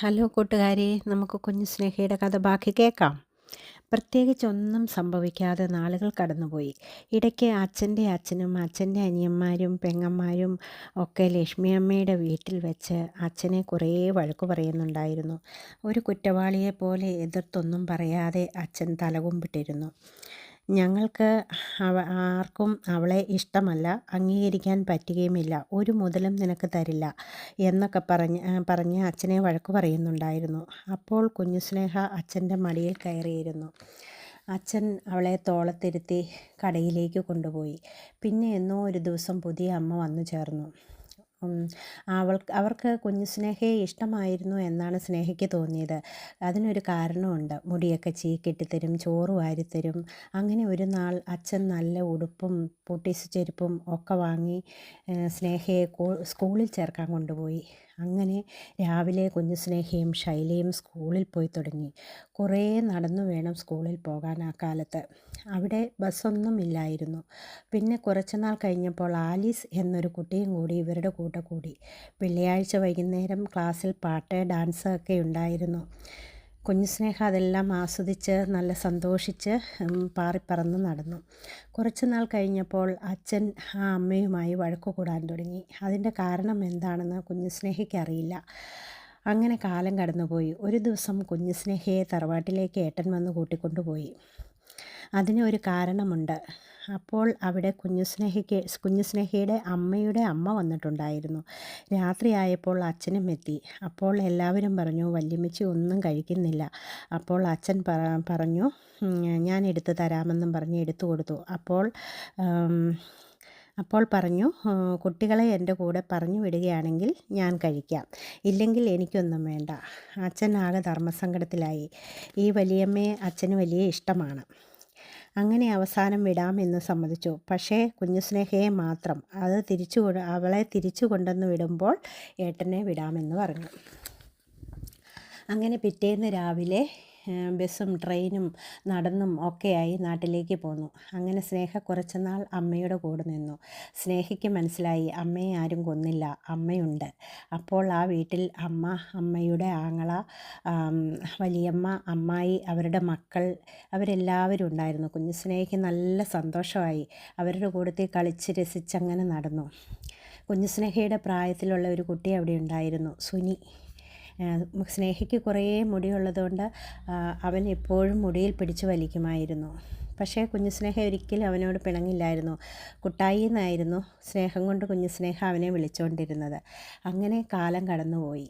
Hello കൂട്ടുകാരെ നമുക്ക് കുഞ്ഞു സ്നേഹയുടെ കഥ ബാക്കി കേൾക്കാം. പ്രത്യേകിച്ചൊന്നും സംഭവിക്കാതെ നാളുകൾ കടന്നുപോയി. ഇടയ്ക്ക് അച്ഛന്റെ അച്ഛനും അച്ഛന്റെ അനിയന്മാരും പെങ്ങന്മാരും ഒക്കെ ലക്ഷ്മി അമ്മയുടെ വീട്ടിൽ വെച്ച് അച്ഛനെ കുറേ വഴക്കു പറയുന്നുണ്ടായിരുന്നു. ഒരു കുറ്റവാളിയെ പോലെ എതിർത്തൊന്നും പറയാതെ അച്ഛൻ തലകുമ്പിട്ടിരുന്നു. ഞങ്ങൾക്ക് അവ ആർക്കും അവളെ ഇഷ്ടമല്ല അംഗീകരിക്കാൻ പറ്റുകയുമില്ല ഒരു മുതലും നിനക്ക് തരില്ല എന്നൊക്കെ പറഞ്ഞ് പറഞ്ഞ് അച്ഛനെ വഴക്ക് പറയുന്നുണ്ടായിരുന്നു. അപ്പോൾ കുഞ്ഞുസ്നേഹ അച്ഛന്റെ മടിയിൽ കയറിയിരുന്നു. അച്ഛൻ അവളെ തോളത്തിരുത്തി കടയിലേക്ക് കൊണ്ടുപോയി. പിന്നെ എന്നോ ഒരു ദിവസം പുതിയ അമ്മ വന്നു ചേർന്നു. അവൾക്ക് അവർക്ക് കുഞ്ഞു സ്നേഹയെ ഇഷ്ടമായിരുന്നു എന്നാണ് സ്നേഹയ്ക്ക് തോന്നിയത്. അതിനൊരു കാരണമുണ്ട്. മുടിയൊക്കെ ചീക്കിട്ടിത്തരും ചോറ് വാരിത്തരും. അങ്ങനെ ഒരു നാൾ അച്ഛൻ നല്ല ഉടുപ്പും പൊട്ടീസ് ചെരുപ്പും ഒക്കെ വാങ്ങി സ്നേഹയെ സ്കൂളിൽ ചേർക്കാൻ കൊണ്ടുപോയി. അങ്ങനെ രാവിലെ കുഞ്ഞു സ്നേഹയും ശൈലയും സ്കൂളിൽ പോയി തുടങ്ങി. കുറേ നടന്നു വേണം സ്കൂളിൽ പോകാൻ ആ കാലത്ത്. അവിടെ ബസ്സൊന്നും ഇല്ലായിരുന്നു. പിന്നെ കുറച്ചുനാൾ കഴിഞ്ഞപ്പോൾ ആലീസ് എന്നൊരു കുട്ടിയും കൂടി ഇവരുടെ കൂടെ കൂടി വെള്ളിയാഴ്ച വൈകുന്നേരം ക്ലാസ്സിൽ പാട്ട് ഡാൻസ് ഒക്കെ ഉണ്ടായിരുന്നു. കുഞ്ഞു കുഞ്ഞുസ്നേഹ അതെല്ലാം ആസ്വദിച്ച് നല്ല സന്തോഷിച്ച് പാറിപ്പറന്ന് നടന്നു. കുറച്ച് നാൾ കഴിഞ്ഞപ്പോൾ അച്ഛൻ ആ അമ്മയുമായി വഴക്ക് കൂടാൻ തുടങ്ങി. അതിന്റെ കാരണം എന്താണെന്ന് കുഞ്ഞുസ്നേഹയ്ക്ക് അറിയില്ല. അങ്ങനെ കാലം കടന്നുപോയി. ഒരു ദിവസം കുഞ്ഞു സ്നേഹയെ തറവാട്ടിലേക്ക് ഏട്ടൻ വന്ന് കൂട്ടിക്കൊണ്ടുപോയി. അതിന് ഒരു കാരണമുണ്ട്. അപ്പോൾ അവിടെ കുഞ്ഞു സ്നേഹയ്ക്ക് കുഞ്ഞു സ്നേഹയുടെ അമ്മയുടെ അമ്മ വന്നിട്ടുണ്ടായിരുന്നു. രാത്രിയായപ്പോൾ അച്ഛനും എത്തി. അപ്പോൾ എല്ലാവരും പറഞ്ഞു വല്യമ്മച്ചി ഒന്നും കഴിക്കുന്നില്ല. അപ്പോൾ അച്ഛൻ പറഞ്ഞു ഞാൻ എടുത്തു തരാമെന്നും പറഞ്ഞ് എടുത്തു കൊടുത്തു. അപ്പോൾ അപ്പോൾ പറഞ്ഞു കുട്ടികളെ എന്റെ കൂടെ പറഞ്ഞു വിടുകയാണെങ്കിൽ ഞാൻ കഴിക്കാം. ഇല്ലെങ്കിൽ എനിക്കൊന്നും വേണ്ട. അച്ഛൻ ആകെ ധർമ്മസങ്കടത്തിലായി. ഈ വലിയമ്മയെ അച്ഛന് വലിയ ഇഷ്ടമാണ്. അങ്ങനെ അവസാനം വിടാമെന്ന് സമ്മതിച്ചു. പക്ഷേ കുഞ്ഞുസ്നേഹയെ മാത്രം. അത് തിരിച്ചു അവളെ തിരിച്ചു കൊണ്ടുവന്ന് വിടുമ്പോൾ ഏട്ടനെ വിടാമെന്ന് പറഞ്ഞു. അങ്ങനെ പിറ്റേന്ന് രാവിലെ ബസ്സും ട്രെയിനും നടന്നും ഒക്കെയായി നാട്ടിലേക്ക് പോന്നു. അങ്ങനെ സ്നേഹ കുറച്ചുനാൾ അമ്മയുടെ കൂടെ നിന്നു. സ്നേഹയ്ക്ക് മനസ്സിലായി അമ്മയെ ആരും കൊന്നില്ല അമ്മയുണ്ട്. അപ്പോൾ ആ വീട്ടിൽ അമ്മ അമ്മയുടെ ആങ്ങള വലിയമ്മ അമ്മായി അവരുടെ മക്കൾ അവരെല്ലാവരും ഉണ്ടായിരുന്നു. കുഞ്ഞു സ്നേഹയ്ക്ക് നല്ല സന്തോഷമായി. അവരുടെ കൂടത്തിൽ കളിച്ച് രസിച്ചങ്ങനെ നടന്നു. കുഞ്ഞു സ്നേഹയുടെ പ്രായത്തിലുള്ള ഒരു കുട്ടി അവിടെ ഉണ്ടായിരുന്നു. സുനി. സ്നേഹയ്ക്ക് കുറേ മുടിയുള്ളതുകൊണ്ട് അവൻ എപ്പോഴും മുടിയിൽ പിടിച്ചു വലിക്കുമായിരുന്നു. പക്ഷേ കുഞ്ഞു സ്നേഹ ഒരിക്കലും അവനോട് പിണങ്ങില്ലായിരുന്നു. കുട്ടായി എന്നായിരുന്നു സ്നേഹം കൊണ്ട് കുഞ്ഞു സ്നേഹ അവനെ വിളിച്ചുകൊണ്ടിരുന്നത് അങ്ങനെ കാലം കടന്നുപോയി.